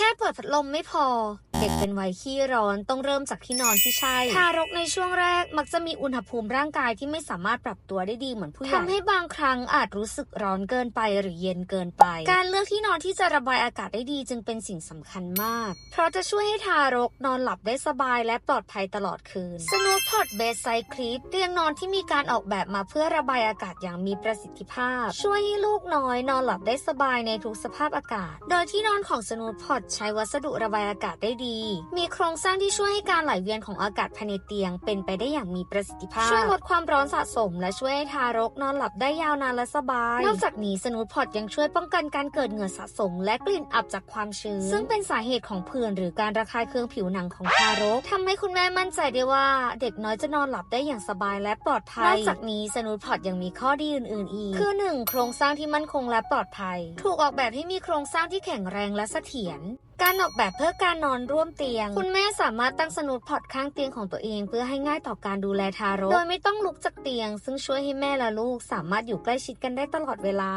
แค่เปิดพัดลมไม่พอ เด็กเป็นวัยขี้ร้อนต้องเริ่มจากที่นอนที่ใช่ทารกในช่วงแรกมักจะมีอุณหภูมิร่างกายที่ไม่สามารถปรับตัวได้ดีเหมือนผู้ใหญ่ทำให้บางครั้งอาจรู้สึกร้อนเกินไปหรือเย็นเกินไป การเลือกที่นอนที่จะระบายอากาศได้ดีจึงเป็นสิ่งสำคัญมาก เพราะจะช่วยให้ทารกนอนหลับได้สบายและปลอดภัยตลอดคืนสนูทพอดเบสไซคลิปเตียงนอนที่มีการออกแบบมาเพื่อระบายอากาศอย่างมีประสิทธิภาพ ช่วยให้ลูกน้อยนอนหลับได้สบายในทุกสภาพอากาศ โดยที่นอนของสนูทพอดใช้วัสดุระบายอากาศได้ดีมีโครงสร้างที่ช่วยให้การไหลเวียนของอากาศภายในเตียง เป็นไปได้อย่างมีประสิทธิภาพ ช่วยลดความร้อนสะสม และช่วยให้ทารกนอนหลับได้ยาวนานและสบาย นอกจากนี้สนูทพอดยังช่วยป้องกันการเกิดเหงื่อสะสม และกลิ่นอับจากความชื้น ซึ่งเป็นสาเหตุของผื่นหรือการระคายเคืองผิวหนังของทารกทำให้คุณแม่มั่นใจได้ว่า เด็กน้อยจะนอนหลับได้อย่างสบายและปลอดภัย นอกจากนี้สนูทพอดยังมีข้อดีอื่น ๆ อีก คือ 1. โครงสร้างที่มั่นคงและปลอดภัย ถูกออกแบบให้มีโครงสร้างที่แข็งแรงและเสถียร การออกแบบเพื่อการนอนร่วมเตียง คุณแม่สามารถตั้งสนูดพอดข้างเตียงของตัวเอง เพื่อให้ง่ายต่อการดูแลทารก โดยไม่ต้องลุกจากเตียง ซึ่งช่วยให้แม่และลูกสามารถอยู่ใกล้ชิดกันได้ตลอดเวลา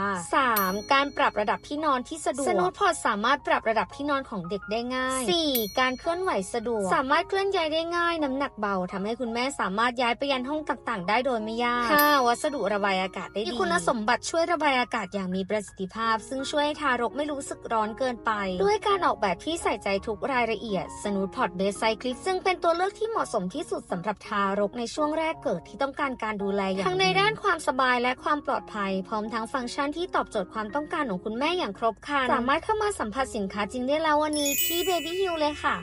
3. การปรับระดับที่นอนที่สะดวกสนูดพอดสามารถปรับระดับที่นอนของเด็กได้ง่าย 4. การเคลื่อนไหวสะดวก สามารถเคลื่อนย้ายได้ง่าย น้ำหนักเบาทำให้คุณแม่สามารถย้ายไปยันห้องต่างๆ ได้โดยไม่ยาก 5. วัสดุระบายอากาศได้ดีมีคุณสมบัติช่วยระบายอากาศอย่างมีประสิทธิภาพ ซึ่งช่วยให้ทารกไม่รู้สึกร้อนเกินไป ด้วยการออกแบบที่ใส่ใจทุกรายละเอียดสนูดพอดเบสไซคลิปซึ่งเป็นตัวเลือกที่เหมาะสมที่สุดสำหรับทารกในช่วงแรกเกิดที่ต้องการการดูแลอย่างทั้งในด้านความสบายและความปลอดภัย พร้อมทั้งฟังก์ชันที่ตอบโจทย์ความต้องการของคุณแม่อย่างครบครันสามารถเข้ามาสัมผัสสินค้าจริงได้แล้ววันนี้ที่ Baby Hill เลยค่ะ